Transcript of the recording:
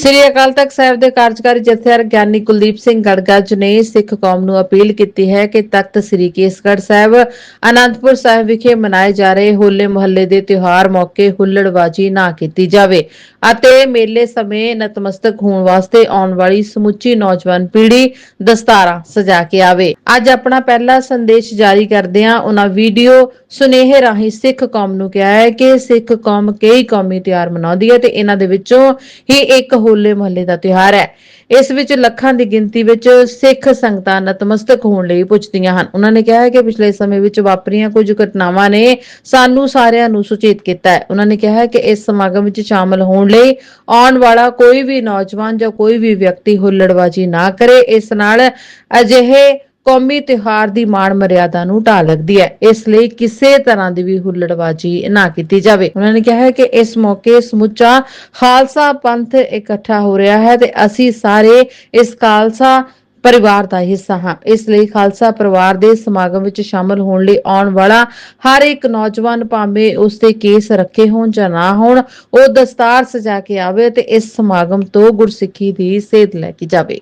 ਸ੍ਰੀ ਅਕਾਲ ਤਖਤ ਸਾਹਿਬ ਦੇ ਕਾਰਜਕਾਰੀ ਜਥੇਦਾਰ ਗਿਆਨੀ ਕੁਲਦੀਪ ਸਿੰਘ ਗੜਗੱਜ ਨੇ ਸਿੱਖ ਕੌਮ ਨੂੰ ਅਪੀਲ ਕੀਤੀ ਹੈ ਕਿ ਤਖਤ ਸ੍ਰੀ ਕੇਸਗੜ੍ਹ ਸਾਹਿਬ, ਅਨੰਦਪੁਰ ਸਾਹਿਬ ਵਿਖੇ ਮਨਾਏ ਜਾ ਰਹੇ ਹੋਲੇ ਮੁਹੱਲੇ ਦੇ ਤਿਉਹਾਰ ਮੌਕੇ ਹੁੱਲੜਬਾਜੀ ਨਾ ਕੀਤੀ ਜਾਵੇ ਅਤੇ ਮੇਲੇ ਸਮੇਂ ਨਤਮਸਤਕ ਹੋਣ ਵਾਸਤੇ ਆਉਣ ਵਾਲੀ ਸਮੁੱਚੀ ਨੌਜਵਾਨ ਪੀੜ੍ਹੀ ਦਸਤਾਰਾਂ ਸਜਾ ਕੇ ਆਵੇ। ਅੱਜ ਆਪਣਾ ਪਹਿਲਾ ਸੰਦੇਸ਼ ਜਾਰੀ ਕਰਦਿਆਂ ਉਹਨਾਂ ਵੀਡੀਓ ਸੁਨੇਹੇ ਰਾਹੀਂ ਸਿੱਖ ਕੌਮ ਨੂੰ ਕਿਹਾ ਹੈ ਕਿ ਸਿੱਖ ਕੌਮ ਕਈ ਕੌਮੀ ਤਿਉਹਾਰ ਮਨਾਉਂਦੀ ਹੈ ਤੇ ਇਹਨਾਂ ਦੇ ਵਿੱਚੋਂ ਹੀ ਇੱਕ ਹੋਲੇ ਮਹੱਲੇ ਦਾ ਤਿਉਹਾਰ ਹੈ। ਇਸ ਵਿੱਚ ਲੱਖਾਂ ਦੀ ਗਿਣਤੀ ਵਿੱਚ ਸਿੱਖ ਸੰਗਤਾਂ ਨਤਮਸਤਕ ਹੋਣ ਲਈ ਪੁੱਜਦੀਆਂ ਹਨ। ਉਹਨਾਂ ਨੇ ਕਿਹਾ ਹੈ ਕਿ ਪਿਛਲੇ ਸਮੇਂ ਵਿੱਚ ਵਾਪਰੀਆਂ ਕੁਝ ਘਟਨਾਵਾਂ ਨੇ ਸਾਨੂੰ ਸਾਰਿਆਂ ਨੂੰ ਸੁਚੇਤ ਕੀਤਾ ਹੈ। ਉਹਨਾਂ ਨੇ ਕਿਹਾ ਹੈ ਕਿ ਇਸ ਸਮਾਗਮ ਵਿੱਚ ਸ਼ਾਮਲ ਹੋਣ ਲਈ ਆਉਣ ਵਾਲਾ ਕੋਈ ਵੀ ਨੌਜਵਾਨ ਜਾਂ ਕੋਈ ਵੀ ਵਿਅਕਤੀ ਹੁੱਲੜਬਾਜੀ ਨਾ ਕਰੇ। ਇਸ ਨਾਲ ਅਜਿਹੇ ਕੌਮੀ ਤਿਉਹਾਰ ਦੀ ਮਾਣ ਮਰਿਆਦਾ ਨੂੰ ਢਾਹ ਲੱਗਦੀ ਹੈ। ਇਸ ਲਈ ਕਿਸੇ ਤਰ੍ਹਾਂ ਦੀ ਵੀ ਹੁੱਲੜਬਾਜੀ ਨਾ ਕੀਤੀ ਜਾਵੇ। ਉਹਨਾਂ ਨੇ ਕਿਹਾ ਹੈ ਕਿ ਇਸ ਮੌਕੇ ਸਮੁੱਚਾ ਖਾਲਸਾ ਪੰਥ ਇਕੱਠਾ ਹੋ ਰਿਹਾ ਹੈ ਤੇ ਅਸੀਂ ਸਾਰੇ ਇਸ ਖਾਲਸਾ ਪਰਿਵਾਰ ਦਾ ਹਿੱਸਾ ਹਾਂ। ਇਸ ਲਈ ਖਾਲਸਾ ਪਰਿਵਾਰ ਦੇ ਸਮਾਗਮ ਵਿੱਚ ਸ਼ਾਮਲ ਹੋਣ ਲਈ ਆਉਣ ਵਾਲਾ ਹਰ ਇੱਕ ਨੌਜਵਾਨ ਭਾਵੇਂ ਉਸ ਦੇ ਕੇਸ ਰੱਖੇ ਹੋਣ ਜਾਂ ਨਾ ਹੋਣ, ਉਹ ਦਸਤਾਰ ਸਜਾ ਕੇ ਆਵੇ ਤੇ ਇਸ ਸਮਾਗਮ ਤੋਂ ਗੁਰਸਿੱਖੀ ਦੀ ਸੇਧ ਲੈ ਕੇ ਜਾਵੇ।